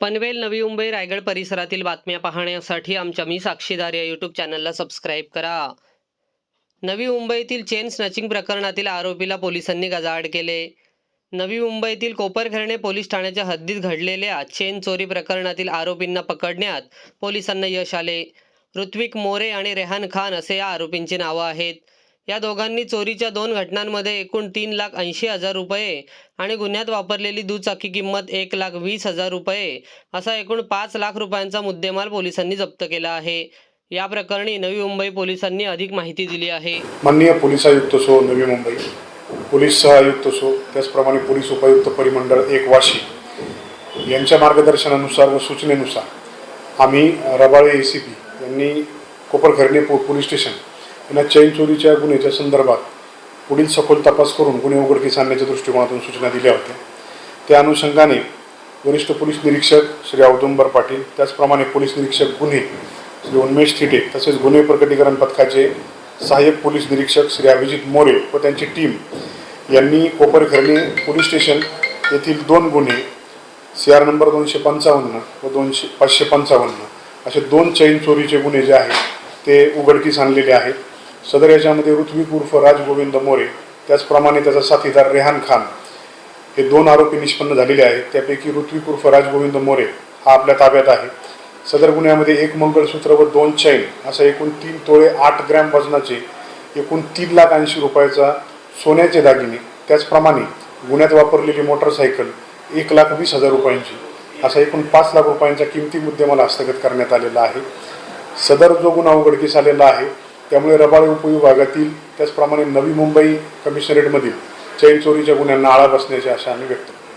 पनवेल नवी मुंबई रायगड परिसरातील बातम्या पाहण्यासाठी आमच्या मी साक्षीदार या यूट्यूब चॅनलला सबस्क्राईब करा. नवी मुंबईतील चेन स्नॅचिंग प्रकरणातील आरोपीला पोलिसांनी गजाआड केले. नवी मुंबईतील कोपरखैरणे पोलीस ठाण्याच्या हद्दीत घडलेल्या चेन चोरी प्रकरणातील आरोपींना पकडण्यात पोलिसांना यश आले. ऋत्विक मोरे आणि रेहान खान असे या आरोपींची नावं आहेत. या दोघांनी चोरीच्या दोन घटनांमध्ये एकूण तीन लाख ऐंशी हजार रुपये आणि गुन्ह्यात वापरलेली दुचाकी किंमत एक लाख वीस हजार रुपये असा एकूण पाच लाख रुपयांचा मुद्देमाल पोलिसांनी जप्त केला आहे. या प्रकरणी नवी मुंबई पोलिसांनी अधिक माहिती दिली आहे. माननीय पोलीस आयुक्त सो नवी मुंबई. पोलीस सहआयुक्त सो त्याचप्रमाणे पोलीस उपायुक्त परिमंडळ एक वाशी. यांच्या मार्गदर्शनानुसार व सूचनेनुसार आम्ही रबाळे ए सी पी यांनी कोपरखैरणे पो पोलीस स्टेशन यांना चैन चोरीच्या गुन्ह्याच्या संदर्भात पुढील सखोल तपास करून गुन्हे उघडकीस आणण्याच्या दृष्टिकोनातून सूचना दिल्या होत्या. त्या अनुषंगाने वरिष्ठ पोलीस निरीक्षक श्री औदुंबर पाटील त्याचप्रमाणे पोलीस निरीक्षक गुन्हे श्री उन्मेश थिटे तसेच गुन्हे प्रकटीकरण पथकाचे सहाय्यक पोलीस निरीक्षक श्री अभिजित मोरे व त्यांची टीम यांनी कोपरखैरणे पोलीस स्टेशन येथील दोन गुन्हे सी आर नंबर दोनशे पंचावन्न व दोनशे पाचशे पंचावन्न असे दोन चैन चोरीचे गुन्हे जे आहेत ते उघडकीस आणलेले आहेत. सदर याच्यामध्ये ऋत्विक उर्फ राजगोविंद मोरे त्याचप्रमाणे त्याचा साथीदार रेहान खान हे दोन आरोपी निष्पन्न झालेले आहेत. त्यापैकी ऋत्विक उर्फ राजगोविंद मोरे हा आपल्या ताब्यात आहे. सदर गुन्ह्यामध्ये एक मंगळसूत्र व दोन चैन असा एकूण तीन तोळे आठ ग्रॅम वजनाचे एकूण तीन लाख ऐंशी रुपयाचा सोन्याचे दागिने त्याचप्रमाणे गुन्ह्यात वापरलेली मोटरसायकल एक लाख वीस हजार रुपयांची असा एकूण पाच लाख रुपयांचा किमती मुद्देमाला हस्तगत करण्यात आलेला आहे. सदर जो गुन्हा उघडकीस आलेला आहे त्यामुळे रबाळे उपविभागातील त्याचप्रमाणे नवी मुंबई कमिशनरेटमधील चैन चोरीच्या गुन्ह्यांना आळा बसण्याची आशा आम्ही व्यक्त करतो.